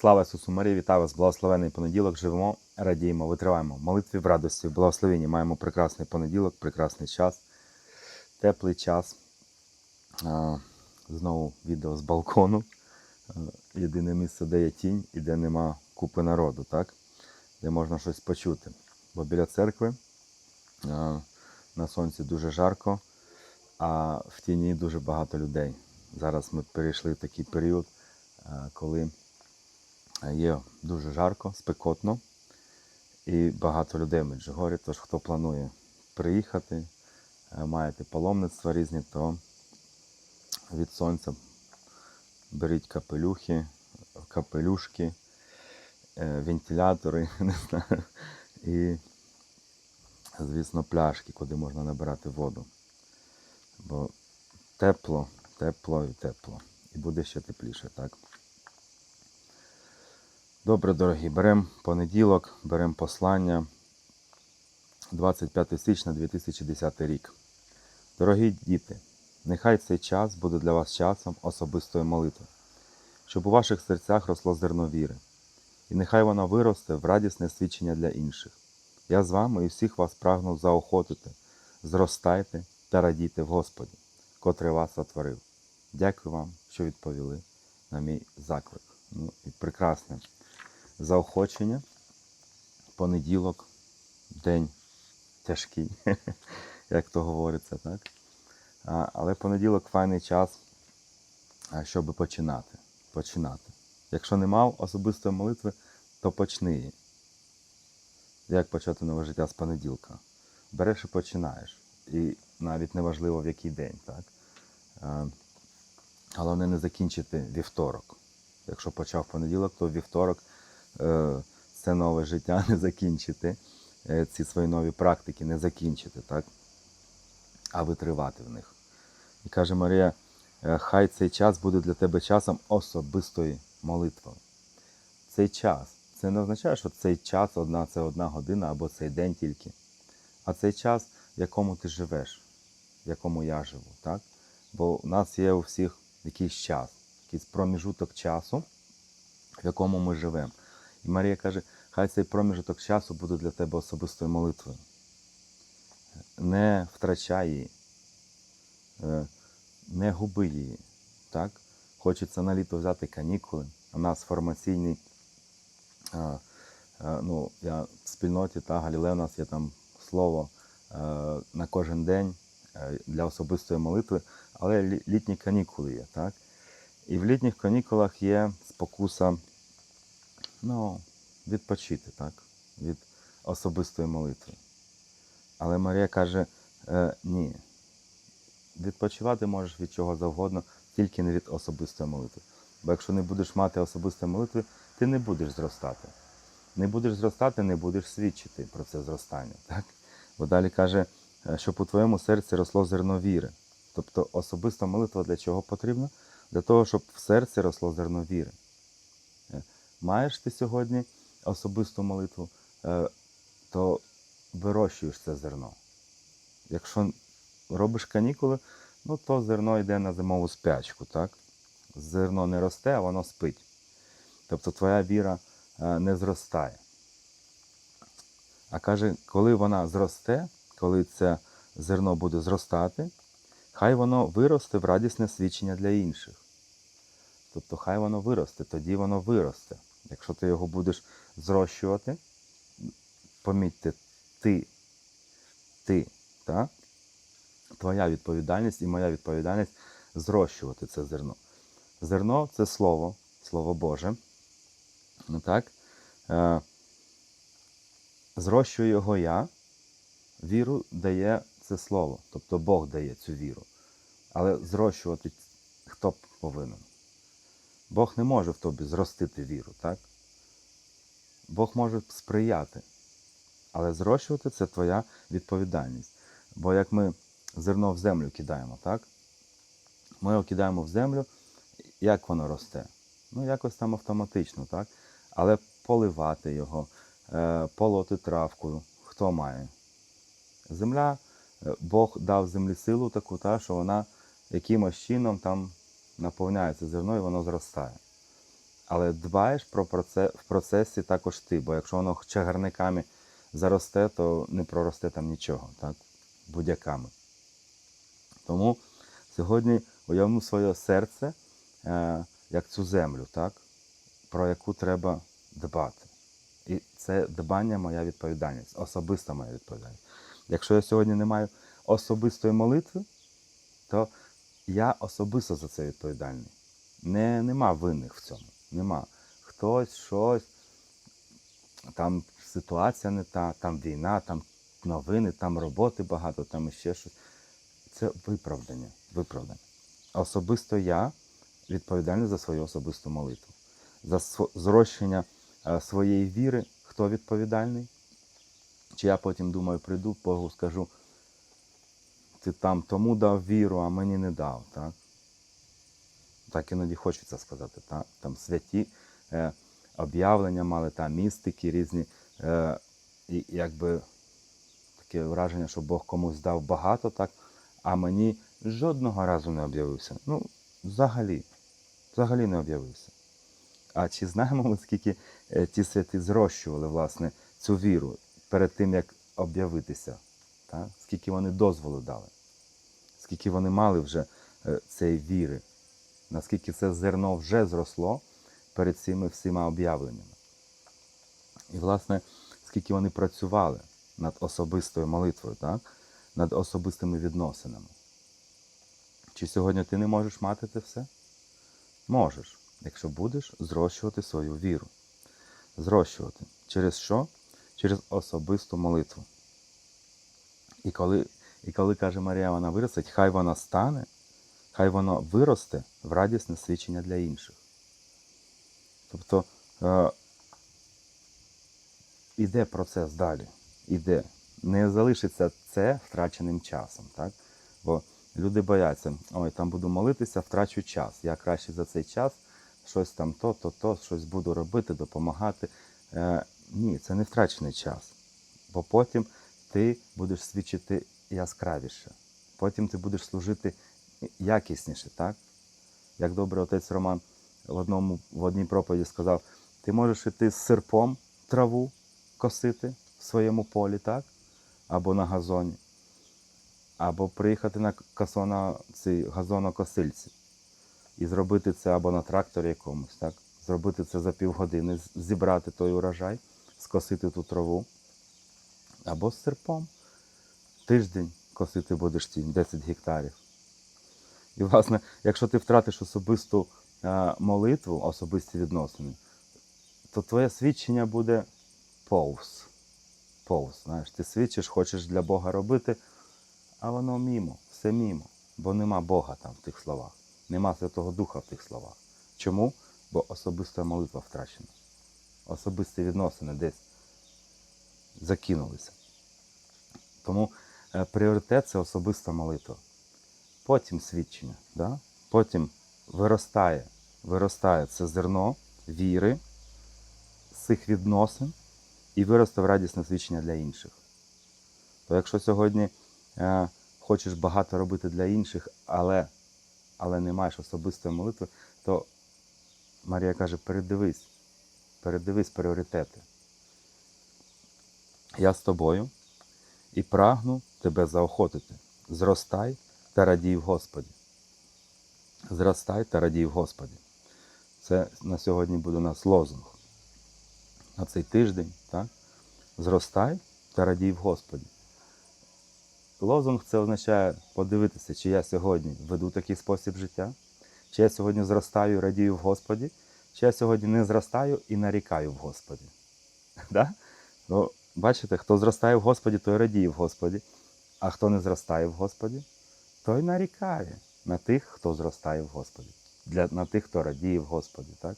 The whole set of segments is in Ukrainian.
Слава Ісусу Марії, вітаю вас, благословений понеділок. Живемо, радіємо, витриваємо. Молитві в радості, в благословенні маємо прекрасний понеділок, прекрасний час, теплий час. Знову відео з балкону. Єдине місце, де є тінь і де нема купи народу, так? де можна щось почути. Бо біля церкви на сонці дуже жарко, а в тіні дуже багато людей. Зараз ми перейшли в такий період, коли є дуже жарко, спекотно і багато людей в Меджугорі. Тож хто планує приїхати, е, маєте паломництва різні, то від сонця беріть капелюхи, капелюшки, е, вентилятори, не знаю, і, звісно, пляшки, куди можна набирати воду. Бо тепло, тепло і тепло. І буде ще тепліше, так? Добре, дорогі, беремо понеділок, беремо послання 25 січня 2010 рік. Дорогі діти, нехай цей час буде для вас часом особистої молитви, щоб у ваших серцях росло зерно віри, і нехай воно виросте в радісне свідчення для інших. Я з вами і всіх вас прагну заохотити, зростайте та радійте в Господі, котрий вас сотворив. Дякую вам, що відповіли на мій заклик. Ну і прекрасне заохочення. Понеділок, день тяжкий, як то говориться, так? Але понеділок файний час, щоб починати. починати. Якщо не мав особистої молитви, то почни. Як почати нове життя з понеділка? Береш і починаєш. І навіть не важливо в який день. так? Головне не закінчити вівторок. Якщо почав понеділок, то вівторок це нове життя не закінчити, е, ці свої нові практики не закінчити, так? а витривати в них. І каже Марія, е, хай цей час буде для тебе часом особистої молитви. Цей час. Це не означає, що цей час одна це одна година або цей день тільки. А цей час, в якому ти живеш, в якому я живу. так? Бо у нас є у всіх якийсь час, якийсь проміжуток часу, в якому ми живемо. І Марія каже, хай цей проміжуток часу буде для тебе особистою молитвою. Не втрачай її, е, не губи її. Так? Хочеться на літо взяти канікули. У нас формаційний, ну, я в спільноті та Галілео, у нас є там слово е, на кожен день е, для особистої молитви, але літні канікули є. Так? І в літніх канікулах є спокуса ну, відпочити так? від особистої молитви. Але Марія каже: е, ні, відпочивати можеш від чого завгодно, тільки не від особистої молитви. Бо якщо не будеш мати особистої молитви, ти не будеш зростати. Не будеш зростати, не будеш свідчити про це зростання. Так? Бо далі каже, е, щоб у твоєму серці росло зерно віри. Тобто особиста молитва для чого потрібна? Для того, щоб в серці росло зерно віри. Маєш ти сьогодні особисту молитву, е, то вирощуєш це зерно. Якщо робиш канікули, ну то зерно йде на зимову спячку. так? Зерно не росте, а воно спить. Тобто твоя віра е, не зростає. А каже, коли вона зросте, коли це зерно буде зростати, хай воно виросте в радісне свідчення для інших. Тобто хай воно виросте, тоді воно виросте. Якщо ти його будеш зрощувати, помітьте, ти, ти, так? твоя відповідальність і моя відповідальність зрощувати це зерно. Зерно це слово, слово Боже. Ну, так? Е, зрощую його я, віру дає це слово, тобто Бог дає цю віру. Але зрощувати хто повинен? Бог не може в тобі зростити віру, так? Бог може сприяти. Але зрощувати це твоя відповідальність. Бо як ми зерно в землю кидаємо, так? Ми його кидаємо в землю, як воно росте? Ну, якось там автоматично, так? Але поливати його, е, полоти травку, хто має? Земля, е, Бог дав землі силу таку, та, що вона якимось чином там наповняється зерно і воно зростає. Але дбаєш про проце, в процесі також ти, бо якщо воно чагарниками заросте, то не проросте там нічого, так? будь-яками. Тому сьогодні уявимо своє серце е, як цю землю, так? про яку треба дбати. І це дбання моя відповідальність, особиста моя відповідальність. Якщо я сьогодні не маю особистої молитви, то я особисто за це відповідальний. Не, нема винних в цьому. Нема. Хтось, щось, там ситуація не та, там війна, там новини, там роботи багато, там іще щось. Це виправдання. виправдання. Особисто я відповідальний за свою особисту молитву. За зрощення е, своєї віри, хто відповідальний? Чи я потім думаю, прийду, Богу скажу, ти там тому дав віру, а мені не дав. Так, так іноді хочеться сказати. Так? Там святі е, об'явлення мали, там містики різні. Е, і якби таке враження, що Бог комусь дав багато, так, а мені жодного разу не об'явився. Ну, взагалі, взагалі не об'явився. А чи знаємо ми, скільки е, ті святі зрощували власне цю віру перед тим, як об'явитися? Так? Скільки вони дозволу дали? Скільки вони мали вже е, цієї віри? Наскільки це зерно вже зросло перед цими всіма об'явленнями? І, власне, скільки вони працювали над особистою молитвою, так? над особистими відносинами. Чи сьогодні ти не можеш мати це все? Можеш, якщо будеш зрощувати свою віру. Зрощувати. Через що? Через особисту молитву. І коли, і коли каже Марія, вона виростить, хай вона стане, хай воно виросте в радісне свідчення для інших. Тобто е, іде процес далі. Іде. Не залишиться це втраченим часом. Так? Бо люди бояться, ой, там буду молитися, втрачу час. Я краще за цей час щось там то, то, то, щось буду робити, допомагати. Е, ні, це не втрачений час. Бо потім ти будеш свідчити яскравіше. Потім ти будеш служити якісніше, так? Як добре отець Роман в, одному, в одній проповіді сказав, ти можеш іти з серпом траву косити в своєму полі, так? Або на газоні, або приїхати на косо на цій газонокосильці і зробити це або на тракторі якомусь, так? Зробити це за півгодини, зібрати той урожай, скосити ту траву, або з серпом. Тиждень косити будеш ці 10 гектарів. І, власне, якщо ти втратиш особисту е, молитву, особисті відносини, то твоє свідчення буде повз. Повз. Знаєш, ти свідчиш, хочеш для Бога робити, а воно мімо, все мімо. Бо нема Бога там в тих словах, нема Святого Духа в тих словах. Чому? Бо особиста молитва втрачена. Особисті відносини десь закинулися. Тому е, пріоритет це особиста молитва. Потім свідчення. Да? Потім виростає, виростає це зерно віри, цих відносин і виросте в радісне свідчення для інших. То якщо сьогодні е, хочеш багато робити для інших, але, але не маєш особистої молитви, то Марія каже, передивись, передивись пріоритети. Я з тобою і прагну тебе заохотити. Зростай та радій в Господі. Зростай та радій в Господі. Це на сьогодні буде у нас лозунг. На цей тиждень, так? Зростай та радій в Господі. Лозунг це означає подивитися, чи я сьогодні веду такий спосіб життя, чи я сьогодні зростаю і радію в Господі, чи я сьогодні не зростаю і нарікаю в Господі. Да? Ну, бачите, хто зростає в Господі, той радіє в Господі, а хто не зростає в Господі, той нарікає на тих, хто зростає в Господі, для, на тих, хто радіє в Господі. Так?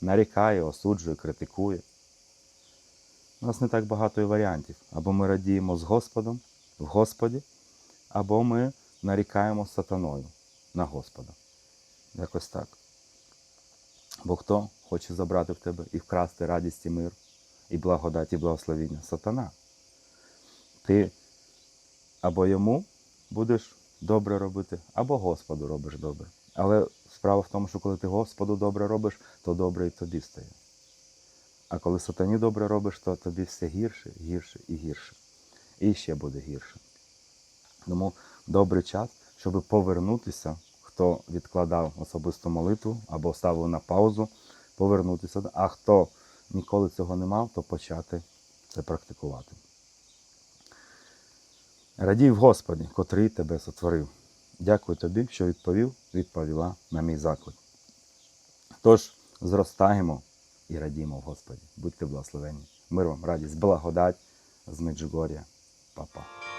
Нарікає, осуджує, критикує. У нас не так багато і варіантів. Або ми радіємо з Господом в Господі, або ми нарікаємо сатаною на Господа. Якось так. Бо хто хоче забрати в тебе і вкрасти радість і мир, і благодать, і благословіння? Сатана. Ти або йому будеш добре робити, або Господу робиш добре. Але справа в тому, що коли ти Господу добре робиш, то добре і тобі стає. А коли сатані добре робиш, то тобі все гірше, гірше і гірше. І ще буде гірше. Тому добрий час, щоб повернутися, хто відкладав особисту молитву або ставив на паузу, повернутися. А хто ніколи цього не мав, то почати це практикувати. Радій Господі, котрий тебе сотворив. Дякую тобі, що відповів, відповіла на мій заклик. Тож зростаємо і радімо в Господі. Будьте благословені. Мир вам, радість, благодать з Меджугор'я. Па-па.